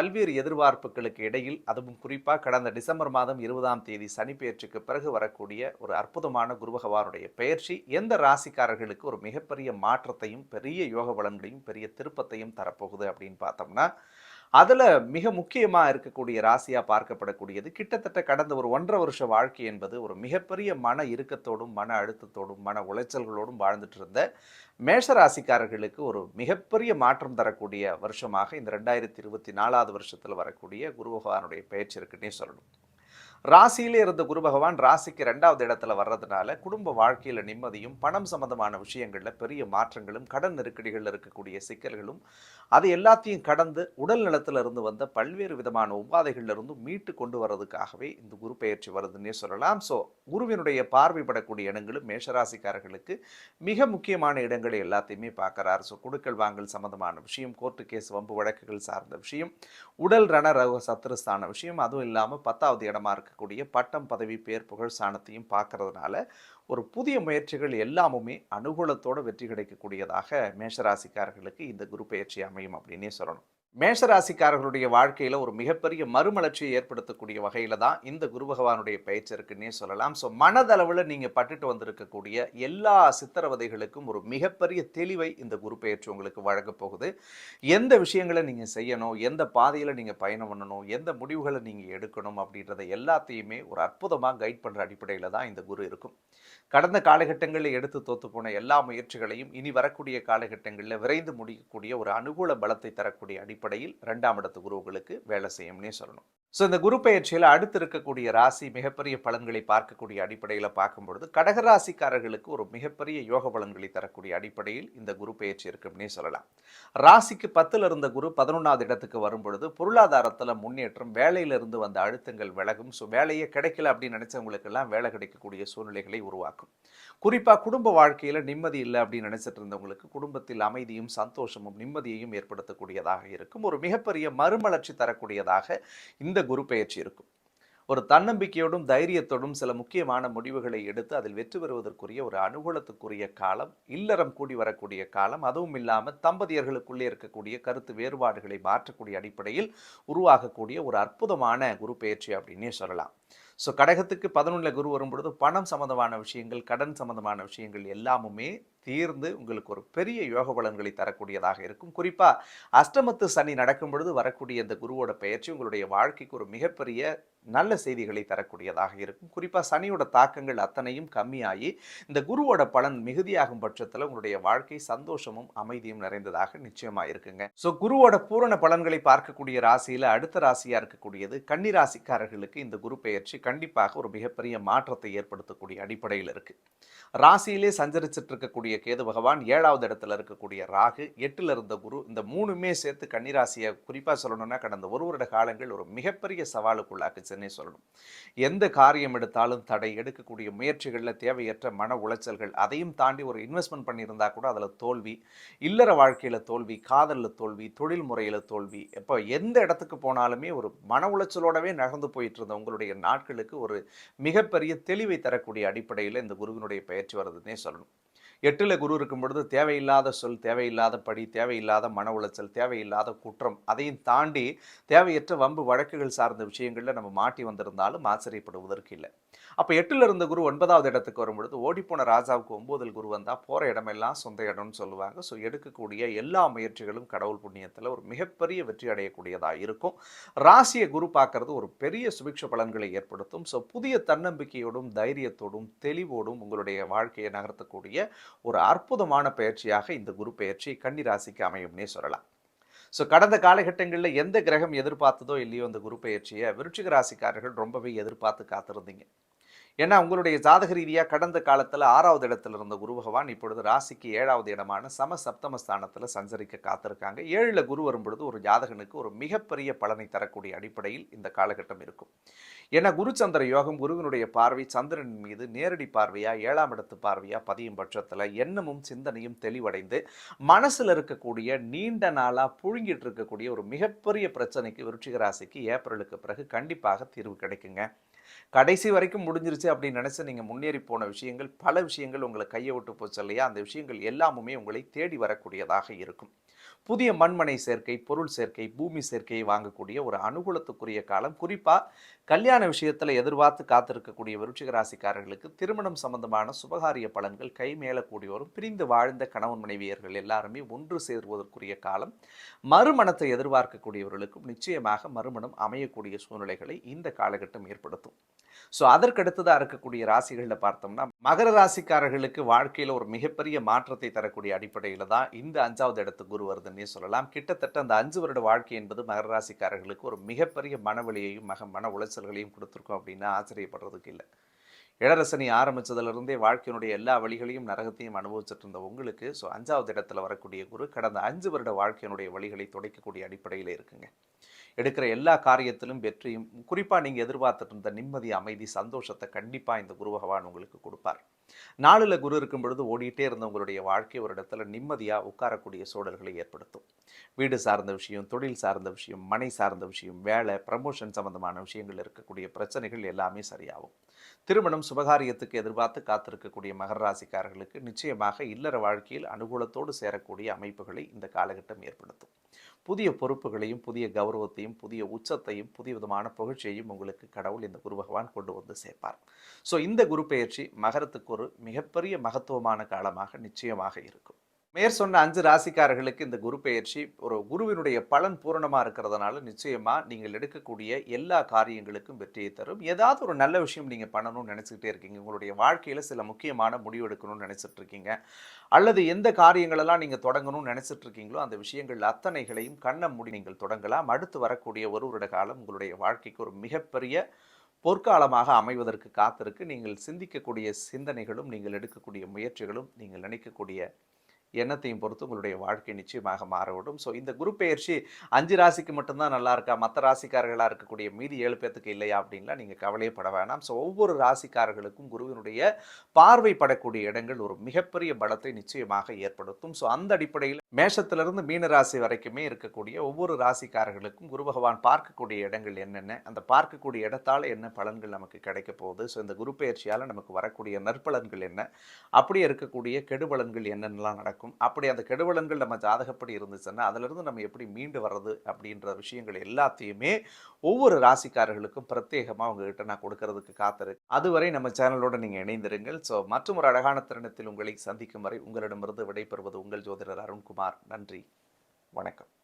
பல்வேறு எதிர்பார்ப்புகளுக்கு இடையில் அதுவும் குறிப்பாக கடந்த டிசம்பர் மாதம் இருபதாம் தேதி சனி பெயர்ச்சிக்கு பிறகு வரக்கூடிய ஒரு அற்புதமான குரு பகவானுடைய பெயர்ச்சி எந்த ராசிக்காரர்களுக்கு ஒரு மிகப்பெரிய மாற்றத்தையும் பெரிய யோக பலன்களையும் பெரிய திருப்பத்தையும் தரப்போகுது அப்படின்னு பார்த்தோம்னா அதில் மிக முக்கியமாக இருக்கக்கூடிய ராசியாக பார்க்கப்படக்கூடியது. கிட்டத்தட்ட கடந்த ஒரு ஒன்றரை வருஷ வாழ்க்கை என்பது ஒரு மிகப்பெரிய மன இறுக்கத்தோடும் மன அழுத்தத்தோடும் மன உளைச்சல்களோடும் வாழ்ந்துட்டு இருந்த மேஷ ராசிக்காரர்களுக்கு ஒரு மிகப்பெரிய மாற்றம் தரக்கூடிய வருஷமாக இந்த ரெண்டாயிரத்தி இருபத்தி நாலாவது வருஷத்தில் வரக்கூடிய குரு பகவானுடைய பெயர்ச்சி இருக்குன்னே சொல்லணும். ராசியிலே இருந்த குரு பகவான் ராசிக்கு ரெண்டாவது இடத்துல வர்றதுனால குடும்ப வாழ்க்கையில் நிம்மதியும் பணம் சம்பந்தமான விஷயங்களில் பெரிய மாற்றங்களும் கடன் நெருக்கடிகளில் இருக்கக்கூடிய சிக்கல்களும் அது எல்லாத்தையும் கடந்து உடல் நலத்தில் இருந்து வந்த பல்வேறு விதமான உபாதைகளிலிருந்து மீட்டு கொண்டு வர்றதுக்காகவே இந்த குரு பெயர்ச்சி வருதுன்னே சொல்லலாம். ஸோ குருவினுடைய பார்வைப்படக்கூடிய இடங்களும் மேஷராசிக்காரர்களுக்கு மிக முக்கியமான இடங்களை எல்லாத்தையுமே பார்க்குறாரு. ஸோ கொடுக்கல் வாங்கல் சம்பந்தமான விஷயம் கோர்ட்டு கேஸ் வம்பு வழக்குகள் சார்ந்த விஷயம் உடல் ரண ரக சத்துருஸ்தான விஷயம் அதுவும் இல்லாமல் பத்தாவது இடமா இருக்கக்கூடிய பட்டம் பதவி பேர் புகழ் சாணத்தையும் பார்க்கறதுனால ஒரு புதிய முயற்சிகள் எல்லாமுமே அனுகூலத்தோட வெற்றி கிடைக்கக்கூடியதாக மேஷராசிக்காரர்களுக்கு இந்த குரு பயிற்சி அமையும் அப்படின்னே சொல்லணும். மேஷராசிக்காரர்களுடைய வாழ்க்கையில் ஒரு மிகப்பெரிய மறுமலர்ச்சியை ஏற்படுத்தக்கூடிய வகையில் தான் இந்த குரு பகவானுடைய பயிற்சி இருக்குன்னே சொல்லலாம். ஸோ மனதளவில் நீங்கள் பட்டுட்டு வந்திருக்கக்கூடிய எல்லா சித்திரவதைகளுக்கும் ஒரு மிகப்பெரிய தெளிவை இந்த குரு பயிற்சி உங்களுக்கு வழங்கப் போகுது. எந்த விஷயங்களை நீங்கள் செய்யணும் எந்த பாதையில் நீங்கள் பயணம் பண்ணணும் எந்த முடிவுகளை நீங்கள் எடுக்கணும் அப்படின்றத எல்லாத்தையுமே ஒரு அற்புதமாக கைட் பண்ணுற அடிப்படையில் தான் இந்த குரு இருக்கும். கடந்த காலகட்டங்களில் எடுத்து தோத்து போன எல்லா முயற்சிகளையும் இனி வரக்கூடிய காலகட்டங்களில் விரைந்து முடிக்கக்கூடிய ஒரு அனுகூல பலத்தை தரக்கூடிய அடிப்படையில் ரெண்டாம் இடத்து குருவுகளுக்கு வேலை செய்யும்னே சொல்லணும். ஸோ இந்த குரு பயிற்சியில் அடுத்து இருக்கக்கூடிய ராசி மிகப்பெரிய பலன்களை பார்க்கக்கூடிய அடிப்படையில் பார்க்கும்பொழுது கடகராசிக்காரர்களுக்கு ஒரு மிகப்பெரிய யோக பலன்களை தரக்கூடிய அடிப்படையில் இந்த குரு பயிற்சி இருக்குன்னே சொல்லலாம். ராசிக்கு பத்தில் இருந்த குரு பதினொன்றாவது இடத்துக்கு வரும்பொழுது பொருளாதாரத்தில் முன்னேற்றம் வேலையிலிருந்து வந்த அழுத்தங்கள் விலகும். ஸோ வேலையே கிடைக்கல அப்படின்னு நினைச்சவங்களுக்கெல்லாம் வேலை கிடைக்கக்கூடிய சூழ்நிலைகளை உருவாக்கும். குறிப்பாக குடும்ப வாழ்க்கையில் நிம்மதி இல்லை அப்படின்னு நினைச்சிட்டு இருந்தவங்களுக்கு குடும்பத்தில் அமைதியும் சந்தோஷமும் நிம்மதியையும் ஏற்படுத்தக்கூடியதாக இருக்கும். ஒரு மிகப்பெரிய மறுமலர்ச்சி தரக்கூடியதாக இந்த குரு பெயர்ச்சி இருக்கும். ஒரு தன்னம்பிக்கையோடும் தைரியத்தோடும் சில முக்கியமான முடிவுகளை எடுத்து அதில் வெற்றி பெறுவதற்குரிய ஒரு அனுகூலத்துக்குரிய காலம் இல்லறம் கூடி வரக்கூடிய காலம் அதுவும் இல்லாமல் தம்பதியர்களுக்குள்ளே இருக்கக்கூடிய கருத்து வேறுபாடுகளை மாற்றக்கூடிய அடிப்படையில் உருவாகக்கூடிய ஒரு அற்புதமான குரு பெயர்ச்சி அப்படின்னே சொல்லலாம். ஸோ கடகத்துக்கு பதினொன்றில் குரு வரும்பொழுது பணம் சம்பந்தமான விஷயங்கள் கடன் சம்பந்தமான விஷயங்கள் எல்லாமுமே தீர்ந்து உங்களுக்கு ஒரு பெரிய யோக பலன்களை தரக்கூடியதாக இருக்கும். குறிப்பாக அஷ்டமத்து சனி நடக்கும் பொழுது வரக்கூடிய இந்த குருவோட பயிற்சி உங்களுடைய வாழ்க்கைக்கு ஒரு மிகப்பெரிய நல்ல செய்திகளை தரக்கூடியதாக இருக்கும். குறிப்பாக சனியோட தாக்கங்கள் அத்தனையும் கம்மியாகி இந்த குருவோட பலன் மிகுதியாகும் பட்சத்தில் உங்களுடைய வாழ்க்கை சந்தோஷமும் அமைதியும் நிறைந்ததாக நிச்சயமாக இருக்குங்க. ஸோ குருவோட பூரண பலன்களை பார்க்கக்கூடிய ராசியில் அடுத்த ராசியாக இருக்கக்கூடியது கன்னி ராசிக்காரர்களுக்கு இந்த குரு பெயர்ச்சி கண்டிப்பாக ஒரு மிகப்பெரிய மாற்றத்தை ஏற்படுத்தக்கூடிய அடிப்படையில் இருக்குது ராசியிலே சஞ்சரிச்சிட்டு இருக்கக்கூடிய கேது பகவான் ஏழாவது இடத்துல இருக்கக்கூடிய ராகு எட்டுல இருந்த குரு இந்த மூணுமே சேர்த்து கன்னிராசியை குறிப்பாக சொல்லணும்னா கடந்த ஒரு வருட காலங்கள் ஒரு மிகப்பெரிய சவாலுக்குள்ளாக்குச்சுன்னே சொல்லணும். எந்த காரியம் எடுத்தாலும் தடை எடுக்கக்கூடிய முயற்சிகளில் தேவையற்ற மன உளைச்சல்கள் அதையும் தாண்டி ஒரு இன்வெஸ்ட்மெண்ட் பண்ணியிருந்தா கூட அதில் தோல்வி இல்லற வாழ்க்கையில் தோல்வி காதலில் தோல்வி தொழில் முறையில் தோல்வி இப்போ எந்த இடத்துக்கு போனாலுமே ஒரு மன உளைச்சலோடவே நகர்ந்து போயிட்டு இருந்த உங்களுடைய நாட்களுக்கு ஒரு மிகப்பெரிய தெளிவை தரக்கூடிய அடிப்படையில் இந்த குருவினுடைய பயிற்சி வருதுன்னே சொல்லணும். எட்டில் குரு இருக்கும் பொழுது தேவையில்லாத சொல் தேவையில்லாத படி தேவையில்லாத மன உளைச்சல் தேவையில்லாத குற்றம் அதையும் தாண்டி தேவையற்ற வம்பு வழக்குகள் சார்ந்த விஷயங்களில் நம்ம மாட்டி வந்திருந்தாலும் ஆச்சரியப்படுவதற்கு இல்லை. அப்போ எட்டில் இருந்த குரு ஒன்பதாவது இடத்துக்கு வரும்பொழுது ஓடிப்போன ராஜாவுக்கு ஒம்போதில் குரு வந்தால் போகிற இடமெல்லாம் சொந்த இடம்னு சொல்லுவாங்க. ஸோ எடுக்கக்கூடிய எல்லா முயற்சிகளும் கடவுள் புண்ணியத்தில் ஒரு மிகப்பெரிய வெற்றி அடையக்கூடியதாக இருக்கும். ராசியை குரு பார்க்கறது ஒரு பெரிய சுபிக்ஷ பலன்களை ஏற்படுத்தும். ஸோ புதிய தன்னம்பிக்கையோடும் தைரியத்தோடும் தெளிவோடும் உங்களுடைய வாழ்க்கையை நகர்த்தக்கூடிய ஒரு அற்புதமான பயிற்சியாக இந்த குரு பயிற்சி கன்னிராசிக்கு அமையும்னே சொல்லலாம். ஸோ கடந்த காலகட்டங்களில் எந்த கிரகம் எதிர்பார்த்ததோ இல்லையோ அந்த குரு பயிற்சியை விருச்சிக ராசிக்காரர்கள் ரொம்பவே எதிர்பார்த்து காத்திருந்தீங்க. ஏன்னா உங்களுடைய ஜாதக ரீதியாக கடந்த காலத்தில் ஆறாவது இடத்துல இருந்த குரு பகவான் இப்பொழுது ராசிக்கு ஏழாவது இடமான சம சப்தம ஸ்தானத்தில் சஞ்சரிக்க காத்திருக்காங்க. ஏழில் குரு வரும்பொழுது ஒரு ஜாதகனுக்கு ஒரு மிகப்பெரிய பலனை தரக்கூடிய அடிப்படையில் இந்த காலகட்டம் இருக்கும். ஏன்னா குரு சந்திர யோகம் குருவினுடைய பார்வை சந்திரன் மீது நேரடி பார்வையாக ஏழாம் இடத்து பார்வையாக பதியும் பட்சத்தில் எண்ணமும் சிந்தனையும் தெளிவடைந்து மனசில் இருக்கக்கூடிய நீண்ட நாளாக புழுங்கிட்டு இருக்கக்கூடிய ஒரு மிகப்பெரிய பிரச்சனைக்கு விருட்சிக ராசிக்கு ஏப்ரலுக்கு பிறகு கண்டிப்பாக தீர்வு கிடைக்குங்க. கடைசி வரைக்கும் முடிஞ்சிருச்சு அப்படின்னு நினச்சி நீங்கள் முன்னேறி போன விஷயங்கள் பல விஷயங்கள் உங்களை கையை விட்டு போச்சு இல்லையா? அந்த விஷயங்கள் எல்லாமுமே உங்களை தேடி வரக்கூடியதாக இருக்கும். புதிய மண்மனை சேர்க்கை பொருள் சேர்க்கை பூமி சேர்க்கையை வாங்கக்கூடிய ஒரு அனுகூலத்துக்குரிய காலம். குறிப்பாக கல்யாண விஷயத்தில் எதிர்பார்த்து காத்திருக்கக்கூடிய விருட்சிகராசிக்காரர்களுக்கு திருமணம் சம்பந்தமான சுபகாரிய பலன்கள் கை மேலக்கூடியவரும் பிரிந்து வாழ்ந்த கணவன் மனைவியர்கள் எல்லாருமே ஒன்று சேருவதற்குரிய காலம். மறுமணத்தை எதிர்பார்க்கக்கூடியவர்களுக்கும் நிச்சயமாக மறுமணம் அமையக்கூடிய சூழ்நிலைகளை இந்த காலகட்டம் ஏற்படுத்தும். ஸோ அதற்கடுத்ததாக இருக்கக்கூடிய ராசிகளில் பார்த்தோம்னா மகர ராசிக்காரர்களுக்கு வாழ்க்கையில் ஒரு மிகப்பெரிய மாற்றத்தை தரக்கூடிய அடிப்படையில் தான் இந்த அஞ்சாவது இடத்து குரு வருதுன்னே சொல்லலாம். கிட்டத்தட்ட அந்த அஞ்சு வருட வாழ்க்கை என்பது மகர ராசிக்காரர்களுக்கு ஒரு மிகப்பெரிய மனவெளியையும் மக மன உளைச்சல்களையும் கொடுத்துருக்கோம் அப்படின்னா ஆச்சரியப்படுறதுக்கு இல்லை. இளரசனி ஆரம்பித்ததுலேருந்தே வாழ்க்கையினுடைய எல்லா வழிகளையும் நரகத்தையும் அனுபவிச்சுட்டு இருந்த உங்களுக்கு ஸோ அஞ்சாவது இடத்துல வரக்கூடிய குரு கடந்த அஞ்சு வருட வாழ்க்கையினுடைய வழிகளை துடைக்கக்கூடிய அடிப்படையில் இருக்குங்க. எடுக்கிற எல்லா காரியத்திலும் வெற்றியும் குறிப்பாக நீங்கள் எதிர்பார்த்துட்டு இருந்த நிம்மதி அமைதி சந்தோஷத்தை கண்டிப்பாக இந்த குரு பகவான் உங்களுக்கு கொடுப்பார். நாளில் குரு இருக்கும் பொழுது ஓடிட்டே இருந்த உங்களுடைய வாழ்க்கை ஒரு இடத்துல நிம்மதியாக உட்காரக்கூடிய சூழல்களை ஏற்படுத்தும். வீடு சார்ந்த விஷயம் தொழில் சார்ந்த விஷயம் மனை சார்ந்த விஷயம் வேலை ப்ரமோஷன் சம்பந்தமான விஷயங்கள் இருக்கக்கூடிய பிரச்சனைகள் எல்லாமே சரியாகும். திருமணம் சுபகாரியத்துக்கு எதிர்பார்த்து காத்திருக்கக்கூடிய மகர ராசிக்காரர்களுக்கு நிச்சயமாக இல்லற வாழ்க்கையில் அனுகூலத்தோடு சேரக்கூடிய அமைப்புகளை இந்த காலகட்டம் ஏற்படுத்தும். புதிய பொறுப்புகளையும் புதிய கௌரவத்தையும் புதிய உச்சத்தையும் புதிய விதமான புகழ்ச்சியையும் உங்களுக்கு கடவுள் இந்த குரு பகவான் கொண்டு வந்து சேர்ப்பார். ஸோ இந்த குரு பெயர்ச்சி மகரத்துக்கு ஒரு மிகப்பெரிய மகத்துவமான காலமாக நிச்சயமாக இருக்கும். மேற் சொன்ன அஞ்சு ராசிக்காரர்களுக்கு இந்த குரு பெயர்ச்சி ஒரு குருவினுடைய பலன் பூரணமாக இருக்கிறதுனால நிச்சயமாக நீங்கள் எடுக்கக்கூடிய எல்லா காரியங்களுக்கும் வெற்றியை தரும். ஏதாவது ஒரு நல்ல விஷயம் நீங்கள் பண்ணணும்னு நினச்சிக்கிட்டே இருக்கீங்க. உங்களுடைய வாழ்க்கையில் சில முக்கியமான முடிவு எடுக்கணும்னு நினச்சிட்டு இருக்கீங்க. அல்லது எந்த காரியங்களெல்லாம் நீங்கள் தொடங்கணும்னு நினச்சிட்டு இருக்கீங்களோ அந்த விஷயங்கள் அத்தனைகளையும் கண்ணை மூடி நீங்கள் தொடங்கலாம். அடுத்து வரக்கூடிய ஒரு வருட காலம் உங்களுடைய வாழ்க்கைக்கு ஒரு மிகப்பெரிய பொற்காலமாக அமைவதற்கு காத்திருக்கு. நீங்கள் சிந்திக்கக்கூடிய சிந்தனைகளும் நீங்கள் எடுக்கக்கூடிய முயற்சிகளும் நீங்கள் நினைக்கக்கூடிய எண்ணத்தையும் பொறுத்து உங்களுடைய வாழ்க்கை நிச்சயமாக மாறவிடும். ஸோ இந்த குரு பெயர்ச்சி அஞ்சு ராசிக்கு மட்டும்தான் நல்லா இருக்கா? மற்ற ராசிக்காரர்களாக இருக்கக்கூடிய மீதி ஏழு பேத்துக்கு இல்லையா? அப்படின்லாம் நீங்கள் கவலையப்பட வேணாம். ஸோ ஒவ்வொரு ராசிக்காரர்களுக்கும் குருவினுடைய பார்வைப்படக்கூடிய இடங்கள் ஒரு மிகப்பெரிய பலத்தை நிச்சயமாக ஏற்படுத்தும். ஸோ அந்த அடிப்படையில் மேஷத்திலிருந்து மீன ராசி வரைக்குமே இருக்கக்கூடிய ஒவ்வொரு ராசிக்காரர்களுக்கும் குரு பகவான் பார்க்கக்கூடிய இடங்கள் என்னென்ன? அந்த பார்க்கக்கூடிய இடத்தால் என்ன பலன்கள் நமக்கு கிடைக்க போகுது? ஸோ இந்த குரு பெயர்ச்சியால் நமக்கு வரக்கூடிய நற்பலன்கள் என்ன? அப்படியே இருக்கக்கூடிய கெடுபலன்கள் என்னென்னலாம் நடக்கும்? அப்படி அந்த கெடுவலங்கள் நம்ம ஜாதகப்படி இருந்துச்சுன்னா அதிலிருந்து நம்ம எப்படி மீண்டு வர்றது அப்படின்ற விஷயங்கள் எல்லாத்தையுமே ஒவ்வொரு ராசிக்காரர்களுக்கும் பிரத்யேகமாக உங்ககிட்ட நான் கொடுக்கறதுக்கு காத்திருக்கு அதுவரை நம்ம சேனலோட நீங்கள் இணைந்திருங்கள். ஸோ மற்றும் ஒரு அழகான தருணத்தில் உங்களை சந்திக்கும் வரை உங்களிடமிருந்து விடைபெறுவது உங்கள் ஜோதிடர் அருண்குமார். நன்றி. வணக்கம்.